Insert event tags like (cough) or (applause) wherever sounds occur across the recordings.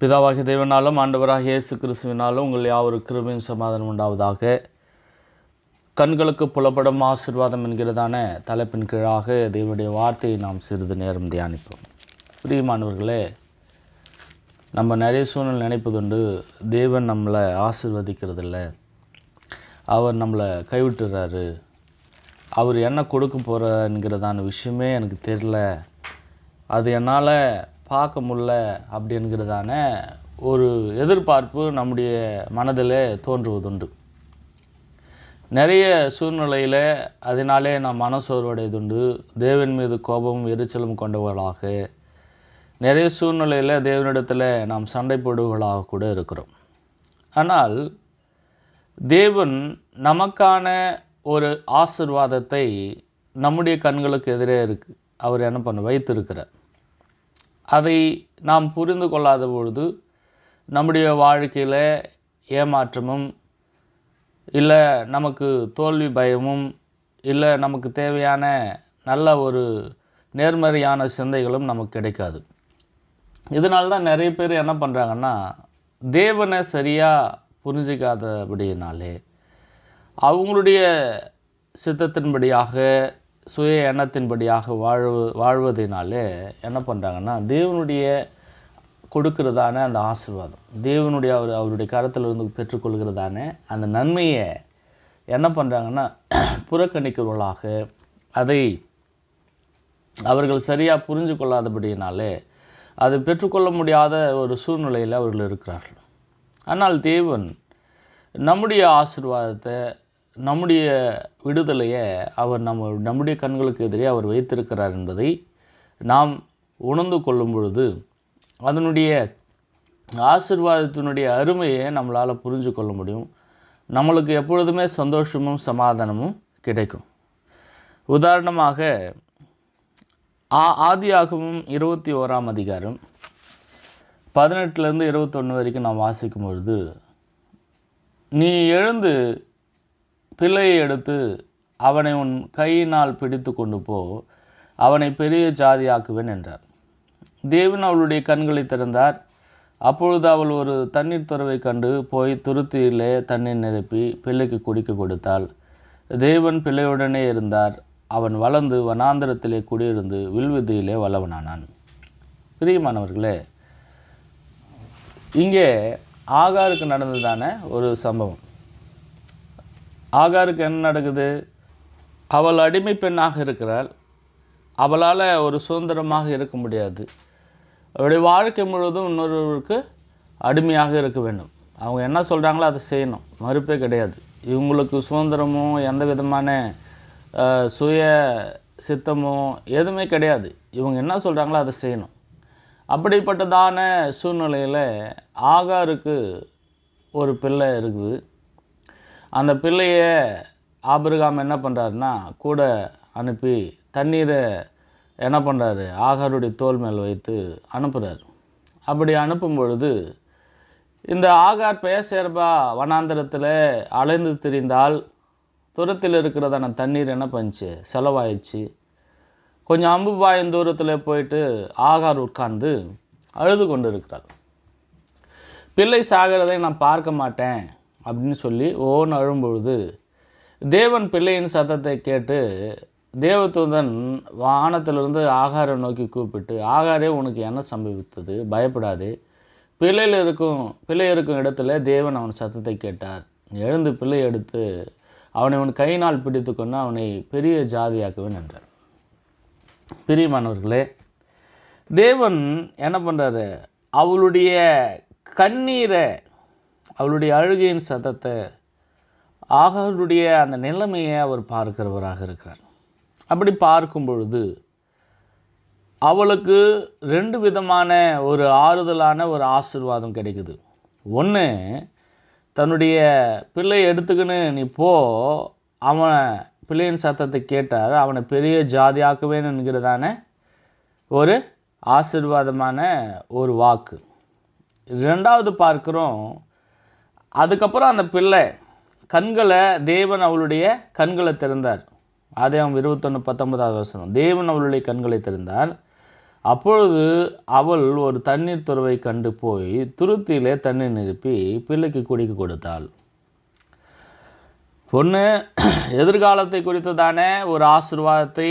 பிதாவாகிய தேவனாலும் ஆண்டவராக இயேசு கிறிஸ்துவினாலும் உங்கள் யாவரு கிருபின் சமாதானம் உண்டாவதாக. கண்களுக்கு புலப்படும் ஆசீர்வாதம் என்கிறதான தலைப்பின் கீழாக தேவனுடைய வார்த்தையை நாம் சிறிது நேரம் தியானிப்போம். பிரியமானவர்களே நம்ம நிறைய சூழ்நிலை நினைப்பதுண்டு தேவன் நம்மளை ஆசிர்வதிக்கிறதில்ல. அவர் நம்மளை கைவிட்டுறாரு. அவர் என்ன கொடுக்க போகிறங்கிறதான விஷயமே எனக்கு தெரில அது என்னால் பார்க்க முடில அப்படிங்கிறதான ஒரு எதிர்பார்ப்பு நம்முடைய மனதில் தோன்றுவதுண்டு. நிறைய சூழ்நிலையில் அதனாலே நாம் மனசோர்வடைதுண்டு தேவன் மீது கோபமும் எரிச்சலும் கொண்டவர்களாக நிறைய சூழ்நிலையில் தேவனிடத்தில் நாம் சண்டை போடுவர்களாக கூட இருக்கிறோம். ஆனால் தேவன் நமக்கான ஒரு ஆசிர்வாதத்தை நம்முடைய கண்களுக்கு எதிரே இருக்கு. அவர் என்ன பண்ண வைத்திருக்கிறார். அதை நாம் புரிந்து கொள்ளாத பொழுது நம்முடைய வாழ்க்கையில் ஏமாற்றமும் இல்லை நமக்கு தோல்வி பயமும் இல்லை நமக்கு தேவையான நல்ல ஒரு நேர்மறையான சிந்தைகளும் நமக்கு கிடைக்காது. இதனால தான் நிறைய பேர் என்ன பண்ணுறாங்கன்னா தேவனை சரியாக புரிஞ்சிக்காதபடியினாலே அவங்களுடைய சித்தத்தின்படியாக சுய எண்ணத்தின்படியாக வாழ்வு வாழ்வதனாலே என்ன பண்ணுறாங்கன்னா தேவனுடைய கொடுக்கிறதான அந்த ஆசீர்வாதம். தேவனுடைய அவர் அவருடைய கரத்திலிருந்து பெற்றுக்கொள்கிறதான அந்த நன்மையை என்ன பண்ணுறாங்கன்னா (clears throat) புறக்கணிக்கிறவர்களாக அதை அவர்கள் சரியாக புரிஞ்சு கொள்ளாதபடியினாலே அது பெற்றுக்கொள்ள முடியாத ஒரு சூழ்நிலையில் அவர்கள் இருக்கிறார்கள். ஆனால் தேவன் நம்முடைய ஆசிர்வாதத்தை நம்முடைய விடுதலையை அவர் நம்ம நம்முடைய கண்களுக்கு எதிரே அவர் வைத்திருக்கிறார் என்பதை நாம் உணர்ந்து கொள்ளும் பொழுது அதனுடைய ஆசீர்வாதத்தினுடைய அருமையை நம்மளால் புரிஞ்சு கொள்ள முடியும். நம்மளுக்கு எப்பொழுதுமே சந்தோஷமும் சமாதானமும் கிடைக்கும். உதாரணமாக ஆ ஆதியாகவும் இருபத்தி ஓராம் அதிகாரம் பதினெட்டுலேருந்து இருபத்தொன்று வரைக்கும் நாம் வாசிக்கும் பொழுது நீ எழுந்து பிள்ளையை எடுத்து அவனை உன் கையினால் பிடித்து கொண்டு போ அவனை பெரிய ஜாதியாக்குவேன் என்றார். தேவன் அவளுடைய கண்களை திறந்தார். அப்பொழுது அவள் ஒரு தண்ணீர் துறவை கண்டு போய் துருத்தியிலே தண்ணீர் நிரப்பி பிள்ளைக்கு குடிக்க கொடுத்தாள். தேவன் பிள்ளையுடனே இருந்தார். அவன் வளர்ந்து வனாந்திரத்திலே குடியிருந்து வில்விதியிலே வல்லவனானான். பிரியமானவர்களே இங்கே ஆகாருக்கு நடந்ததான ஒரு சம்பவம். ஆகாருக்கு என்ன நடக்குது? அவள் அடிமை பெண்ணாக இருக்கிறாள். அவளால் ஒரு சுதந்திரமாக இருக்க முடியாது. அவருடைய வாழ்க்கை முழுவதும் இன்னொருவருக்கு அடிமையாக இருக்க வேண்டும். அவங்க என்ன சொல்கிறாங்களோ அதை செய்யணும். மறுப்பே கிடையாது. இவங்களுக்கு சுதந்திரமும் எந்த விதமான சுய சித்தமோ எதுவுமே கிடையாது. இவங்க என்ன சொல்கிறாங்களோ அதை செய்யணும். அப்படிப்பட்டதான சூழ்நிலையில் ஆகாருக்கு ஒரு பிள்ளை இருக்குது. அந்த பிள்ளைய ஆபிரகாம் என்ன பண்ணுறாருன்னா கூட அனுப்பி தண்ணீரை என்ன பண்ணுறாரு ஆகாருடைய தோல் மேல் வைத்து அனுப்புகிறார் அப்படி அனுப்பும் பொழுது இந்த ஆகார் பேசேர்பா வனாந்திரத்தில் அலைந்து திரிந்தால் தூரத்தில் இருக்கிறதான தண்ணீர் என்ன பண்ணிச்சு? செலவாயிடுச்சு. கொஞ்சம் அம்பு பாயும் தூரத்தில் போயிட்டு ஆகார் உட்கார்ந்து அழுது கொண்டு இருக்கிறார் பிள்ளை சாகிறதை நான் பார்க்க மாட்டேன். அப்படின்னு சொல்லி ஓன் அழும்பொழுது தேவன் பிள்ளையின் சத்தத்தை கேட்டு தேவதூதன் வானத்திலிருந்து ஆகாரை நோக்கி கூப்பிட்டு ஆகாரே உனக்கு என்ன சம்பவித்தது? பயப்படாதே. பிள்ளையில் இருக்கும் பிள்ளை இருக்கும் இடத்துல தேவன் அவன் சத்தத்தை கேட்டார். எழுந்து பிள்ளை எடுத்து அவனை அவன் கையினால் பிடித்து கொண்டு அவனை பெரிய ஜாதியாக்குவேன் என்றார். பிரியமானவர்களே தேவன் என்ன பண்ணுறாரு அவளுடைய கண்ணீரை அவளுடைய அழுகையின் சத்தத்தை ஆகாருடைய அந்த நிலைமையை அவர் பார்க்கிறவராக இருக்கிறார். அப்படி பார்க்கும் பொழுது அவளுக்கு ரெண்டு விதமான ஒரு ஆறுதலான ஒரு ஆசீர்வாதம் கிடைக்குது. ஒன்று தன்னுடைய பிள்ளையை எடுத்துக்கின்னு நீ போ அவன் பிள்ளையின் சத்தத்தை கேட்டார் அவனை பெரிய ஜாதியாக்குவேன் என்கிறதான ஒரு ஆசீர்வாதமான ஒரு வாக்கு. ரெண்டாவது பார்க்குறோம் அதுக்கப்புறம் அந்த பிள்ளை கண்களை தேவன் அவளுடைய கண்களை திறந்தார். அதே அவன் இருபத்தொன்று பத்தொன்பதாவது வசனம். தேவன் அவளுடைய கண்களை திறந்தார். அப்பொழுது அவள் ஒரு தண்ணீர் துறவை கண்டு போய் துருத்தியிலே தண்ணீர் நிரப்பி பிள்ளைக்கு குடிக்க கொடுத்தாள். பொண்ணு எதிர்காலத்தை குறித்ததான ஒரு ஆசீர்வாதத்தை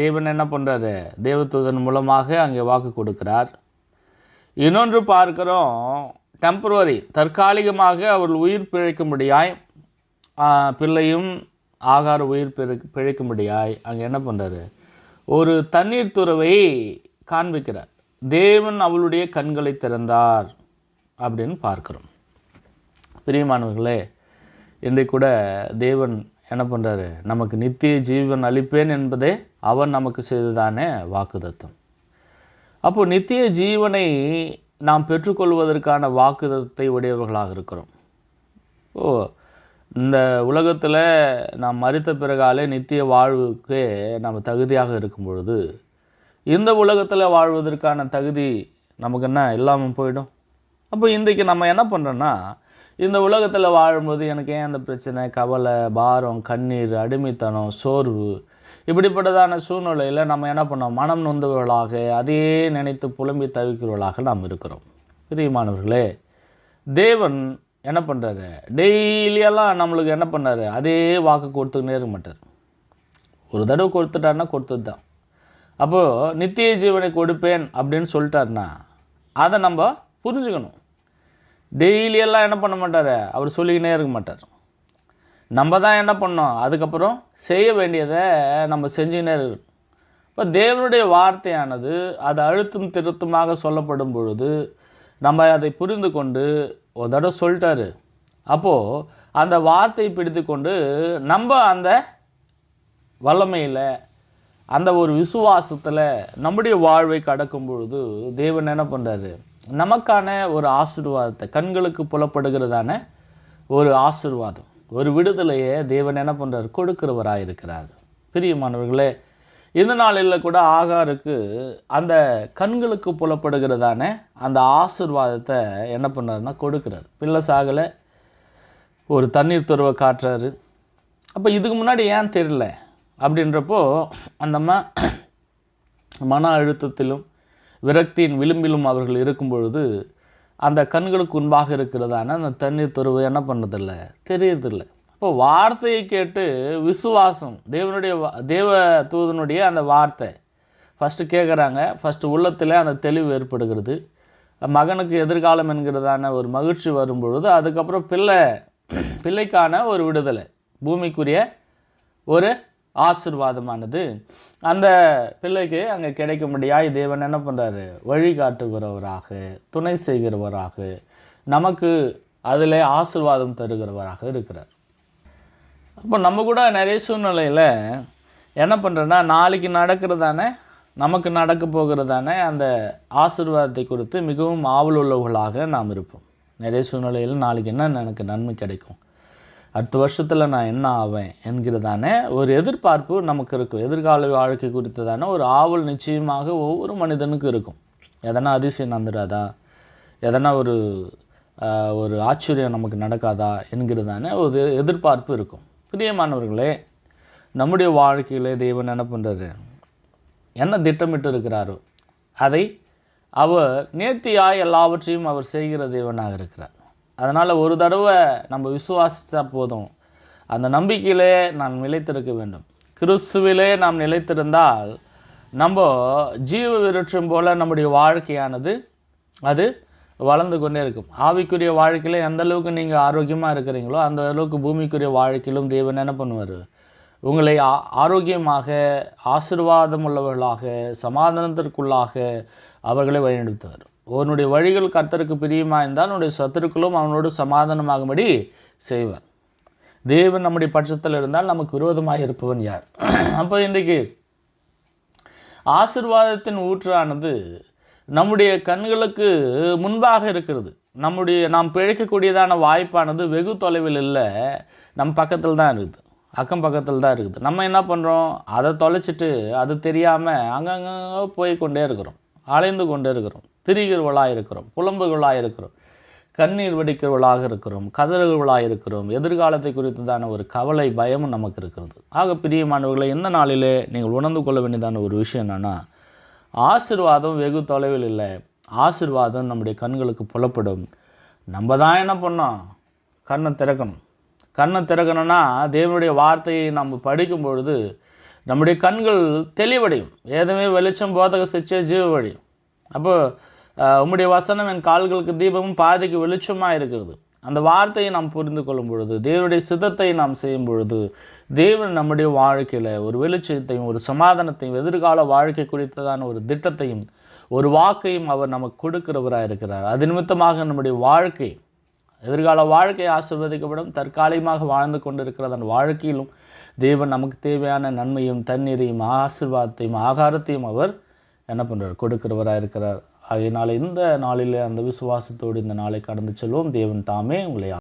தேவன் என்ன பண்ணுறாரு தேவத்துவதன் மூலமாக அங்கே வாக்கு கொடுக்கிறார். இன்னொன்று பார்க்குறோம். டெம்பரவரி தற்காலிகமாக அவள் உயிர் பிழைக்கும்படியாய் பிள்ளையும் ஆகார உயிர் பிழை பிழைக்கும்படியாய் அங்கே என்ன பண்ணுறாரு ஒரு தண்ணீர் துறவை காண்பிக்கிறார். தேவன் அவளுடைய கண்களை திறந்தார் அப்படின்னு பார்க்கிறோம். பிரியமானவர்களே இன்றை கூட தேவன் என்ன பண்ணுறாரு நமக்கு நித்திய ஜீவன் அளிப்பேன் என்பதே அவன் நமக்கு செய்ததானே வாக்குதத்தம் அப்போது நித்திய ஜீவனை நாம் பெற்றுக்கொள்வதற்கான வாக்குதத்தை உடையவர்களாக இருக்கிறோம். ஓ இந்த உலகத்தில் நாம் மறித்த பிறகாலே நித்திய வாழ்வுக்கே நம்ம தகுதியாக இருக்கும் பொழுது இந்த உலகத்தில் வாழ்வதற்கான தகுதி நமக்கு என்ன? இல்லாமல் போயிடும். அப்போ இன்றைக்கு நம்ம என்ன பண்ணுறோன்னா இந்த உலகத்தில் வாழும்போது எனக்கு ஏன் அந்த பிரச்சனை? கவலை பாரம் கண்ணீர் அடிமைத்தனம் சோர்வு இப்படிப்பட்டதான சூழ்நிலையில் நம்ம என்ன பண்ணோம்? மனம் நொந்தவர்களாக அதையே நினைத்து புலம்பி தவிக்கிறவர்களாக நாம் இருக்கிறோம். பிரியமானவர்களே தேவன் என்ன பண்ணுறாரு டெய்லியெல்லாம் நம்மளுக்கு என்ன பண்ணாரு? அதே வாக்கு கொடுத்துக்கினே இருக்க மாட்டார். ஒரு தடவை கொடுத்துட்டாருன்னா கொடுத்தது தான். அப்போது நித்திய ஜீவனை கொடுப்பேன் அப்படின்னு சொல்லிட்டாருன்னா அதை நம்ம புரிஞ்சுக்கணும். டெய்லியெல்லாம் என்ன பண்ண மாட்டார்? அவர் சொல்லிக்கினே இருக்க மாட்டார். நம்ம தான் என்ன பண்ணோம்? அதுக்கப்புறம் செய்ய வேண்டியதை நம்ம செஞ்சுக்கினே இப்போ தேவனுடைய வார்த்தையானது அது அழுத்தம் திருத்தமாக சொல்லப்படும் பொழுது நம்ம அதை புரிந்து கொண்டு ஒரு தடவை சொல்லிட்டாரு. அப்போது அந்த வார்த்தையை பிடித்து கொண்டு நம்ம அந்த வல்லமையில் அந்த ஒரு விசுவாசத்தில் நம்முடைய வாழ்வை கடக்கும் பொழுது தேவன் என்ன பண்ணுறாரு நமக்கான ஒரு ஆசீர்வாதத்தை கண்களுக்கு புலப்படுகிறதான ஒரு ஆசீர்வாதம். ஒரு விடுதலையை தேவன் என்ன பண்ணுறார் கொடுக்கிறவராக இருக்கிறார் பிரியமானவர்களே இந்த நாளில் கூட ஆகாருக்கு அந்த கண்களுக்கு புலப்படுகிறதான அந்த ஆசிர்வாதத்தை என்ன பண்ணாருன்னா கொடுக்குறாரு. பிள்ளை சாகலை ஒரு தண்ணீர் துறவை காட்டுறாரு. அப்போ இதுக்கு முன்னாடி ஏன் தெரியல? அப்படின்றப்போ அந்த ம மன அழுத்தத்திலும் விரக்தியின் விளிம்பிலும் அவர்கள் இருக்கும் பொழுது அந்த கண்களுக்கு முன்பாக இருக்கிறதான அந்த தண்ணீர் துருவு என்ன பண்ணுறதில்ல? தெரியறதில்ல. இப்போ வார்த்தையை கேட்டு விசுவாசம் தேவனுடைய தேவ தூதனுடைய அந்த வார்த்தை ஃபஸ்ட்டு கேட்குறாங்க ஃபஸ்ட்டு உள்ளத்தில் அந்த தெளிவு ஏற்படுகிறது. மகனுக்கு எதிர்காலம் என்கிறதான ஒரு மகிழ்ச்சி வரும்பொழுது அதுக்கப்புறம் பிள்ளை பிள்ளைக்கான ஒரு விடுதலை பூமிக்குரிய ஒரு ஆசிர்வாதமானது. அந்த பிள்ளைக்கு அங்கே கிடைக்கும்படியாய் தேவன் என்ன பண்ணுறாரு வழிகாட்டுகிறவராக துணை செய்கிறவராக நமக்கு அதில் ஆசிர்வாதம் தருகிறவராக இருக்கிறார். அப்போ நம்ம கூட நிறைய சூழ்நிலையில் என்ன பண்ணுறோன்னா நாளைக்கு நடக்கிறதானே நமக்கு நடக்க போகிறதானே அந்த ஆசிர்வாதத்தை குறித்து மிகவும் ஆவலுள்ளவர்களாக நாம் இருப்போம். நிறைய சூழ்நிலையில் நாளைக்கு என்ன எனக்கு நன்மை கிடைக்கும்? அடுத்த வருஷத்தில் நான் என்ன ஆவேன் என்கிறதான ஒரு எதிர்பார்ப்பு நமக்கு இருக்கும். எதிர்கால வாழ்க்கை குறித்ததான ஒரு ஆவல் நிச்சயமாக ஒவ்வொரு மனிதனுக்கும் இருக்கும். எதனா அதிசயம் நடந்துடாதா எதனா ஒரு ஒரு ஆச்சரியம் நமக்கு நடக்காதா என்கிறதான ஒரு எதிர்பார்ப்பு இருக்கும். பிரியமானவர்களே நம்முடைய வாழ்க்கையிலே தெய்வன் என்ன பண்ணுறாரு என்ன திட்டமிட்டு இருக்கிறாரோ அதை அவர் நேர்த்தியாய் எல்லாவற்றையும் அவர் செய்கிற தேவனாக இருக்கிறார். அதனால் ஒரு தடவை நம்ம விசுவாசித்தா போதும். அந்த நம்பிக்கையிலே நாம் நிலைத்திருக்க வேண்டும். கிறிஸ்துவிலே நாம் நிலைத்திருந்தால் நம்ம ஜீவ விருட்சம் போல் நம்முடைய வாழ்க்கையானது அது வளர்ந்து கொண்டே இருக்கும். ஆவிக்குரிய வாழ்க்கையில் எந்த அளவுக்கு நீங்கள் ஆரோக்கியமாக இருக்கிறீங்களோ அந்த அளவுக்கு பூமிக்குரிய வாழ்க்கையிலும் தேவன் என்ன பண்ணுவார்? உங்களை ஆ- ஆரோக்கியமாக ஆசீர்வாதம் உள்ளவர்களாக சமாதானத்திற்குள்ளாக அவர்களை வழிநடத்துவார். உன்னுடைய வழிகள் கர்த்தருக்கு பிரியமாக இருந்தால் உன்னுடைய சத்துருக்களும் அவனோடு சமாதானமாகும்படி செய்வார். தேவன் நம்முடைய பட்சத்தில் இருந்தால் நமக்கு விரோதமாக இருப்பவன் யார்? அப்போ இன்றைக்கு ஆசிர்வாதத்தின் ஊற்றானது நம்முடைய கண்களுக்கு முன்பாக இருக்கிறது. நம்முடைய நாம் பிழைக்கக்கூடியதான வாய்ப்பானது வெகு தொலைவில் இல்லை. நம் பக்கத்தில் தான் இருக்குது. அக்கம் பக்கத்தில் தான் இருக்குது. நம்ம என்ன பண்ணுறோம் அதை தொலைச்சிட்டு அது தெரியாமல் அங்கங்கே போய் கொண்டே இருக்கிறோம். அலைந்து கொண்டு இருக்கிறோம். திரிகிறவளாக இருக்கிறோம். புலம்புகளாக இருக்கிறோம். கண்ணீர் வடிக்கிறவளாக இருக்கிறோம். கதறுகளாக இருக்கிறோம். எதிர்காலத்தை குறித்ததான ஒரு கவலை பயமும் நமக்கு இருக்கிறது. ஆக பிரியமானவர்களை இந்த நாளிலே நீங்கள் உணர்ந்து கொள்ள வேண்டியதான ஒரு விஷயம் என்னென்னா ஆசிர்வாதம் வெகு தொலைவில் இல்லை. ஆசிர்வாதம் நம்முடைய கண்களுக்கு புலப்படும். நம்ம தான் என்ன பண்ணோம்? கண்ணை திறக்கணும். கண்ணை திறக்கணும்னா தேவனுடைய வார்த்தையை நம்ம படிக்கும் பொழுது நம்முடைய கண்கள் தெளிவடையும். ஏதமே வெளிச்சம் போதக சிச்சே ஜீவ வழி அப்போ உம்முடைய வசனம் என் கால்களுக்கு தீபமும் பாதைக்கு வெளிச்சமாக இருக்கிறது. அந்த வார்த்தையை நாம் புரிந்து கொள்ளும் பொழுது தேவனுடைய சித்தத்தை நாம் செய்யும் பொழுது தேவன் நம்முடைய வாழ்க்கையில் ஒரு வெளிச்சத்தையும் ஒரு சமாதானத்தையும் எதிர்கால வாழ்க்கை குறித்ததான ஒரு திட்டத்தையும் ஒரு வாக்கையும் அவர் நமக்கு கொடுக்கிறவராக இருக்கிறார் அது நிமித்தமாக நம்முடைய வாழ்க்கை எதிர்கால வாழ்க்கை ஆசிர்வதிக்கப்படும் தற்காலிகமாக வாழ்ந்து கொண்டிருக்கிற அந்த வாழ்க்கையிலும் தேவன் நமக்கு தேவையான நன்மையும் தண்ணீரையும் ஆசீர்வாதத்தையும் ஆகாரத்தையும் அவர் என்ன பண்ணுறார் கொடுக்கிறவராக இருக்கிறார். அதனால் இந்த நாளில் அந்த விசுவாசத்தோடு இந்த நாளை கடந்து செல்வோம். தேவன் தாமே உங்களை